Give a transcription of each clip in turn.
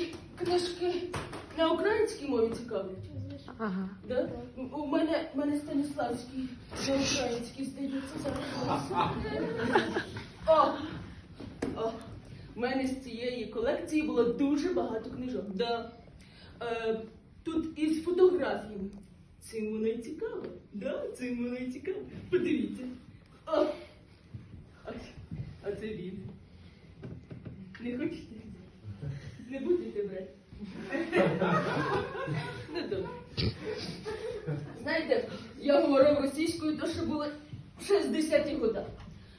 ваші книжки на українській мові цікавлять? Ага. Да? У мене, мене Станіславський на українській здається зараз. О! О! У мене з цієї колекції було дуже багато книжок. Да. Е, тут із фотографіями. Цим воно й цікаво. Да, цим воно цікаво. Подивіться. О! А, а це він. Не хочете? Не будете брати? Ну добре. Знаєте, я говорив російською, то що було в 60-ті годах.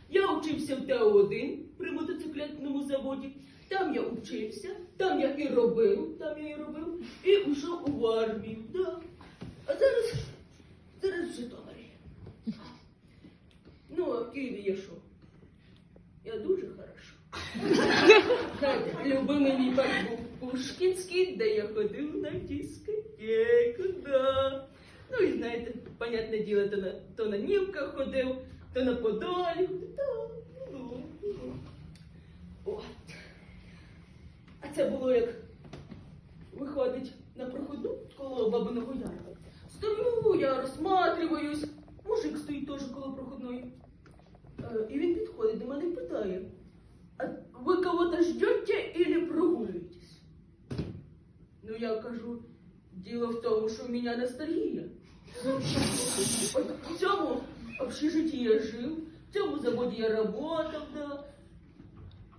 Я вчився в ТО-1 при мотоциклетному заводі. Там я вчився, там я і робив, там я і робив, і пішов у армію. Да. А зараз, зараз в Житомирі. Ну, а в Києві я що? Я дуже хорошо. Знаєте, любимий мій парк був Пушкінський, де я ходив на дискотеку, да. Ну і знаєте, понятне діло, то на, то на Нівках ходив, то на Подолі. Да, було, було. От. А це було як виходить на проходу коло бабиного яру. Стою, я розсматриваюсь, мужик стоїть теж коло проходної. Е, І він підходить до мене і питає, ви кого-то ждете или прогулюєтесь? Ну, я кажу, діло в тому, що в мене ностальгія. От в цьому общежитті я жив, в цьому заводі я работав, да.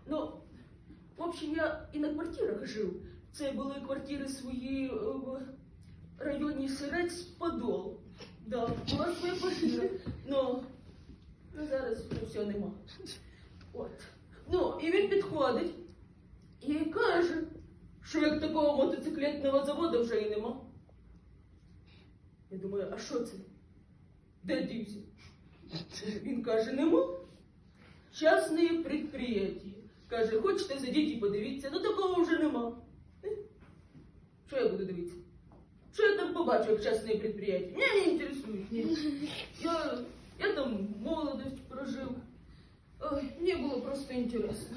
Ну, в общем, я і на квартирах жив. Це були квартири свої в районі Сирець Подол. Да, була своя квартира. Ну, ну зараз все нема. От. І він підходить і каже, що як такого мотоциклетного заводу вже і нема. Я думаю, а що це? Де дівся? Він каже, нема. Частне предприятие. Каже, хочете зайдіть і подивіться, ну такого вже нема. Е? Що я буду дивитися? Що я там побачу, як частне предприятие? Мене не інтересує. Я, я там молодость прожив. Ой, мені було просто інтересно.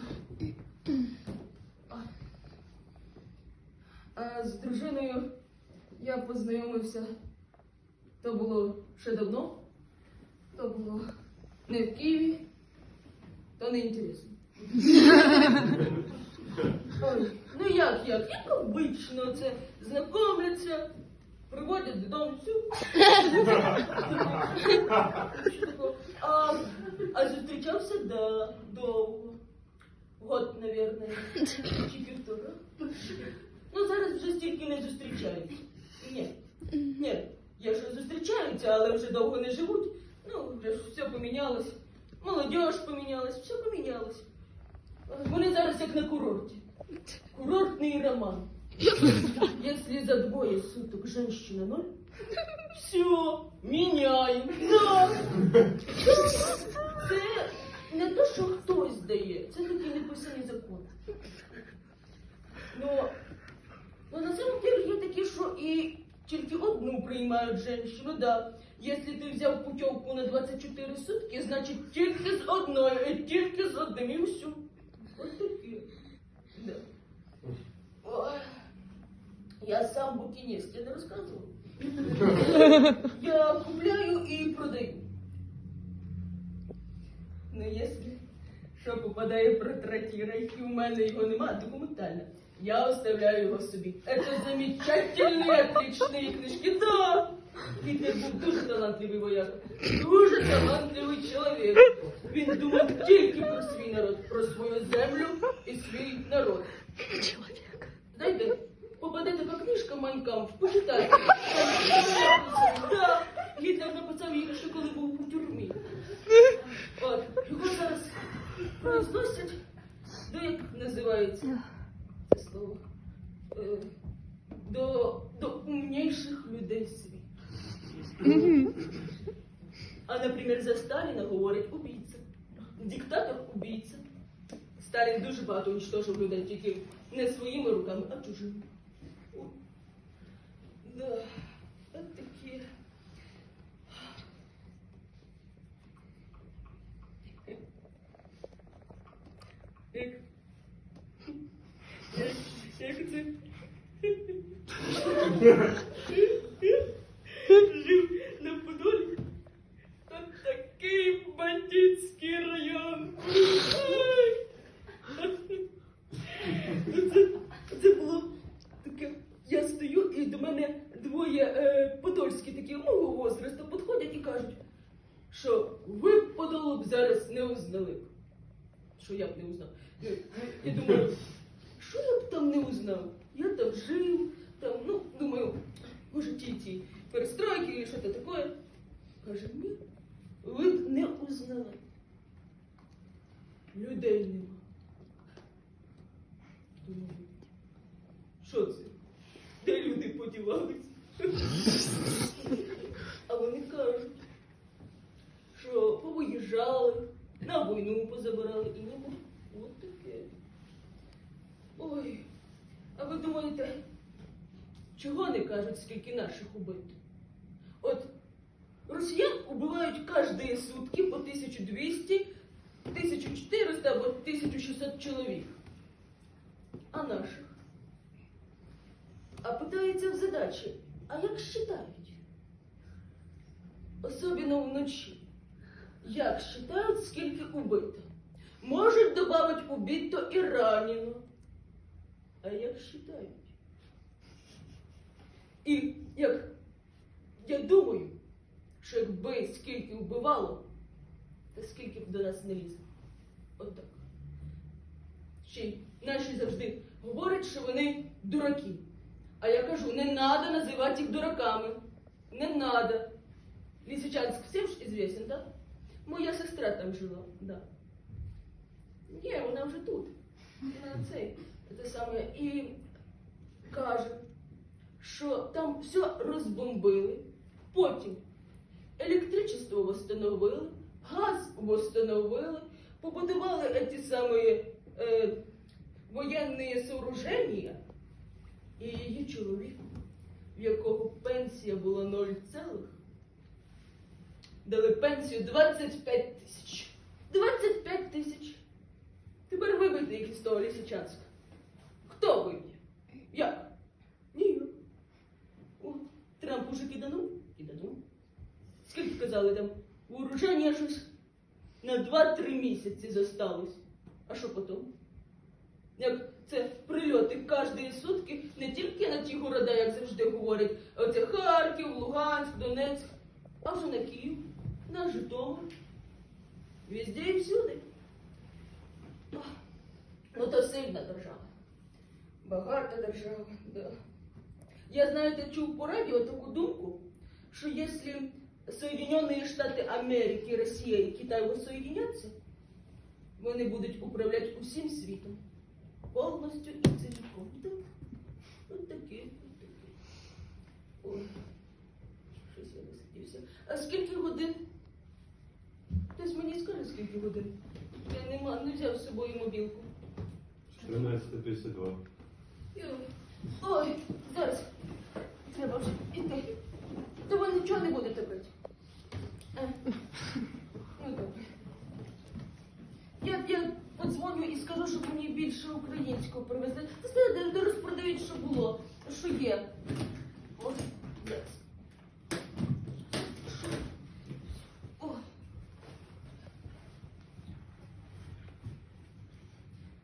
А, з дружиною я познайомився. То було ще давно, то було не в Києві, то не інтересно. Ой, ну як, як? Як обично це знайомляться, приводять додому всю. А, а зустрічався да, довго. Год, наверное, чи півтора. Ну, зараз вже стільки не зустрічаються. Ні. Ні, я ж зустрічаються, але вже довго не живуть. Ну, вже ж все помінялось. Молодіж помінялась, все помінялось. Вони зараз як на курорті. Курортний роман. Если за двое суток женщина ноль, все, міняємо. Да. Це не то, що хтось дає, це такий неписаний закон. Ну, ну на самом деле є такі, що і тільки одну приймають женщину, да. Якщо ти взяв путівку на 24 сутки, значить тільки з одною, тільки з одним і все. Ось такі. Да. Ой. Я сам букинист, я не розказував. Я купляю і продаю. Ну, якщо що попадає портретіра, і в мене його нема, документально. Я оставляю його собі. Это замечательные, отличные книжки. Да! Гітлер був дуже талантливий вояк, дуже талантливий чоловік. Він думав тільки про свій народ, про свою землю і свій народ. Знаєте, попаде така книжка Майнкамф, почитайте. Да, Гітлер написав її ще коли був у тюрмі. От, його зараз произносять, до як називається це слово, Е, до, до умнейших людей світу. А, наприклад, за Сталіна говорить убійця. Диктатор убійця. Сталін дуже багато уничтожив людей, тільки не своїми руками, а чужими. О. Да, от такі. Як, як, як це? Жив на Подолі. Тут такий бандитський район. Ай! Ну, Це, це було таке. Я стою, і до мене двоє е, подольські такі мого возрасту підходять і кажуть, що ви б подолу зараз не узнали. Що я б не узнав. Я, я думаю, що я б там не узнав? Я там жив, там, ну, думаю, може ті ті перестройки і що то таке. Каже, ні, ви б не узнали. Людей нема. Думаю, що це? Де люди подівались? А вони кажуть, що повиїжджали, на війну позабирали і не було. От таке. Ой, а ви думаєте, чого не кажуть, скільки наших убито? От росіян убивають кожні сутки по 1200, 1400 або 1600 чоловік. А наших? А питається в задачі, а як считають? Особливо вночі. Як считають, скільки убито? Можуть додати убито і ранено. А як считають? І як я думаю, що якби скільки вбивало, то скільки б до нас не лізло. Отак. Ще й наші завжди говорять, що вони дураки. А я кажу, не надо називати їх дураками. Не надо. Всем ж известен, да? Моя сестра там жила, да. Ні, вона вже тут. Вона цей, те саме. І каже, що там все розбомбили, потім електричество восстановили, газ восстановили, побудували ці самі е, воєнні сооруження, і її чоловік, в якого пенсія була 0 цілих, дали пенсію 25 тисяч. 25 тисяч. Тепер вибийте їх із того Лісичанська. Хто виб'є? Як? Ні. О, Трамп уже киданув? Киданув. Скільки казали там? Вооруження щось на 2-3 місяці зосталось. А що потім? Як це прильоти кожні сутки не тільки на ті города, як завжди говорять, оце Харків, Луганськ, Донецьк, а вже на Київ, на Житомир. Везде і всюди. Ну то сильна держава. Багата держава, да. Я, знаєте, чув по радіо таку думку, що якщо Соединенные Штати Америки, Росія і Китай воссоединяться, вони будуть управляти усім світом. Повністю і цілком. Да. От таке, от таке. Ой, щось я висидівся. А скільки годин? Хтось мені скаже, скільки годин? Я нема, не взяв з собою мобілку. 13.52. Ой, зараз. Треба вже йти. То ви нічого не будете пити. Е. Ну, добре. Я, я подзвоню і скажу, щоб мені більше українського привезли. Та все, де, розпродають, що було, що є. Зараз. Ой.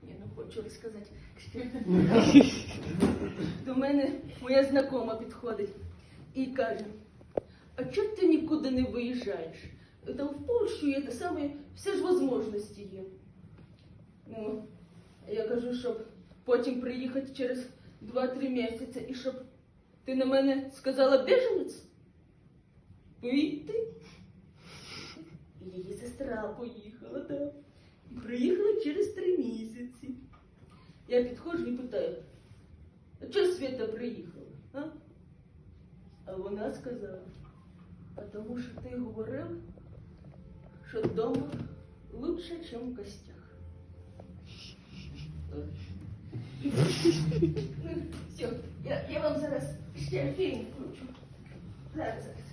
Ні, ну хочу розказати. До мене моя знакома підходить і каже, а чого ти нікуди не виїжджаєш? Там в Польщу є те саме, все ж можливості є. Ну, я кажу, щоб потім приїхати через 2-3 місяці і щоб ти на мене сказала біженець? Вийти? Її сестра поїхала, так. Приїхала через три місяці. Я підходжу і питаю, а чого Свята приїхала? А? а вона сказала, а тому що ти говорив, що вдома лучше, ніж в гостях. Ну, все, я, я вам